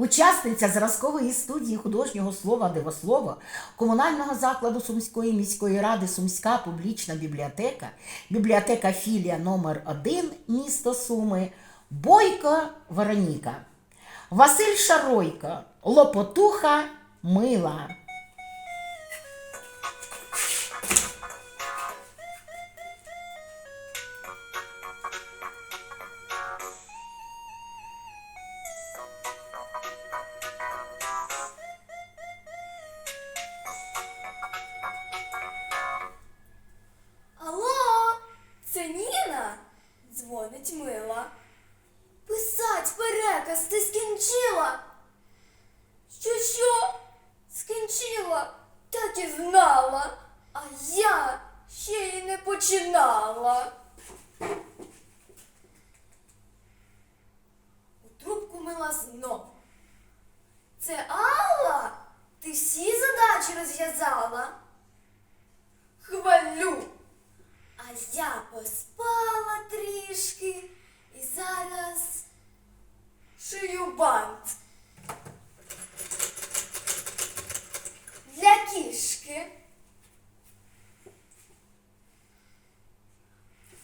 Учасниця зразкової студії художнього слова Дивослова, комунального закладу Сумської міської ради Сумська публічна бібліотека, бібліотека філія номер 1 місто Суми, Бойко Вероніка, Василь Шаройко, Лопотуха Мила. Мила. Писать переказ ти скінчила. Що що? Скінчила? Так і знала. А я ще й не починала. У трубку мила знов. Це Алла? Ти всі задачі розв'язала? Хвалю. А я поспала трішки кішки.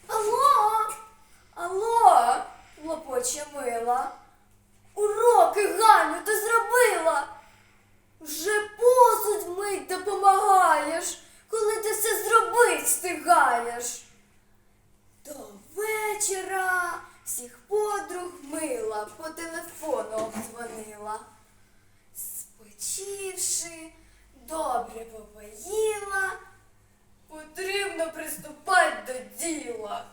Алло, алло, лопоче мила. Уроки, Ганю, ти зробила. Вже посуд мить допомагаєш, коли ти все зробить встигаєш. До вечора всіх подруг мила по телефону обдзвонила. Спочивши, добре попоїла, потрібно приступати до діла.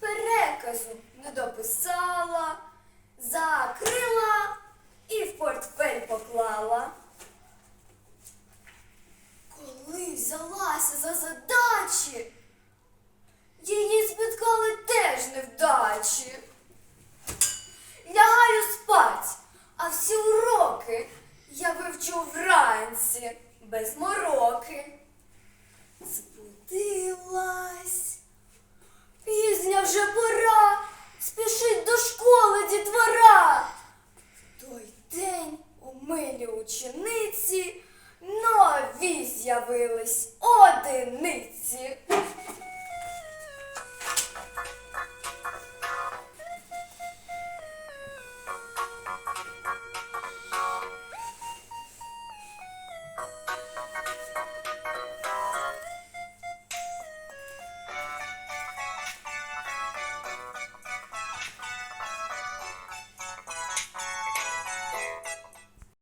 Переказу не дописала, закрила і в портфель поклала. А всі уроки я вивчу вранці без мороки. Збудилась, пізня вже пора, спішить до школи дітвора. В той день у милі учениці нові з'явились одиниці.